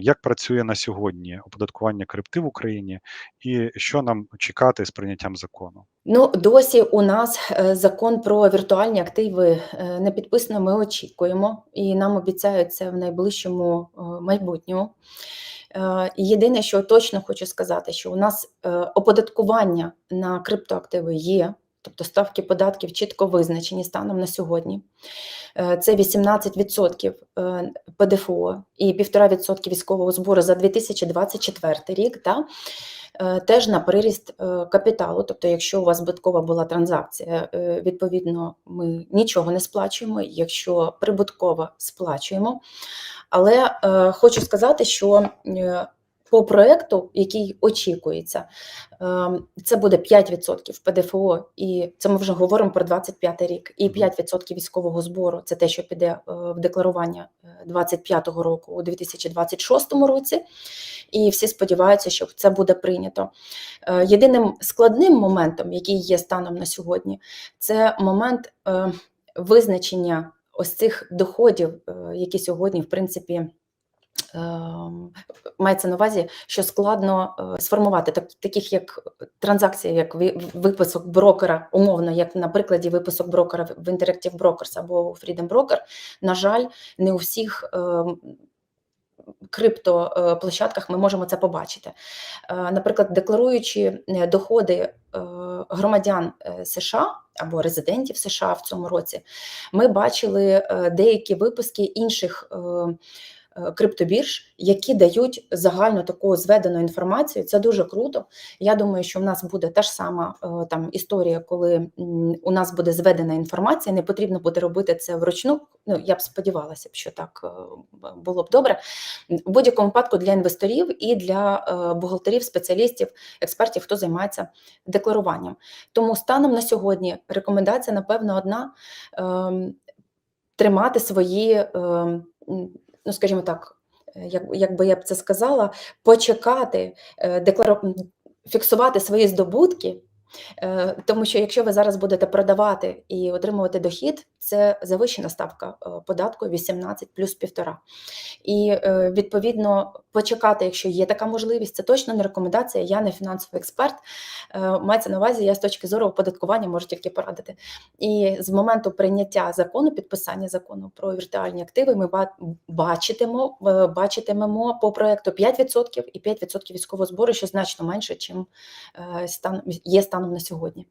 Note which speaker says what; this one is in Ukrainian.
Speaker 1: Як працює на сьогодні оподаткування крипти в Україні, і що нам чекати з прийняттям закону?
Speaker 2: Ну, досі у нас е, закон про віртуальні активи е, не підписано. Ми очікуємо, і нам обіцяють це в найближчому е, майбутньому. Єдине, що точно хочу сказати, що у нас оподаткування на криптоактиви є, тобто ставки податків чітко визначені станом на сьогодні. Е, Це 18% е, ПДФО і 1,5% військового збору за 2024 рік. Та? Е, Теж на приріст капіталу, тобто, якщо у вас збиткова була транзакція, відповідно, ми нічого не сплачуємо. Якщо прибуткова, сплачуємо. Але хочу сказати, що по проекту, який очікується, е, це буде 5% ПДФО, і це ми вже говоримо про 25 рік, і 5% військового збору це те, що піде е, в декларування 25-го року у 2026 році. І всі сподіваються, що це буде прийнято. Е, Єдиним складним моментом, який є станом на сьогодні, це момент е, визначення ось цих доходів, е, які сьогодні, в принципі, ем, мається на увазі, що складно е, сформувати так, таких як транзакції, як ви- виписок брокера, умовно, як на прикладі виписок брокера в Interactive Brokers або Freedom Broker, на жаль, не у всіх. ем, Криптоплощадках ми можемо це побачити. Е, Наприклад, декларуючи е, доходи е, громадян е, США або резидентів США в цьому році, ми бачили е, деякі випуски інших е, е, криптобірж, які дають загальну таку зведену інформацію. Це дуже круто. Я думаю, що в нас буде та ж сама е, там історія, коли у нас буде зведена інформація. Не потрібно буде робити це вручну. Ну я б сподівалася що так е, було б добре. В будь-якому випадку для інвесторів і для е, бухгалтерів, спеціалістів, експертів, хто займається декларуванням. Тому станом на сьогодні рекомендація, напевно, одна ем, тримати свої, ем, ну скажімо так, е, як, як би я б це сказала, почекати, е, фіксувати свої здобутки. Е, Тому що якщо ви зараз будете продавати і отримувати дохід, це завищена ставка е, податку 18 плюс 1,5. І е, відповідно почекати, якщо є така можливість, це точно не рекомендація. Я не фінансовий експерт. Мається на увазі, я з точки зору оподаткування можу тільки порадити. І з моменту прийняття закону, підписання закону про віртуальні активи, ми бачитимо, бачитимемо по проекту 5% і 5% військового збору, що значно менше, чим стан є станом на сьогодні.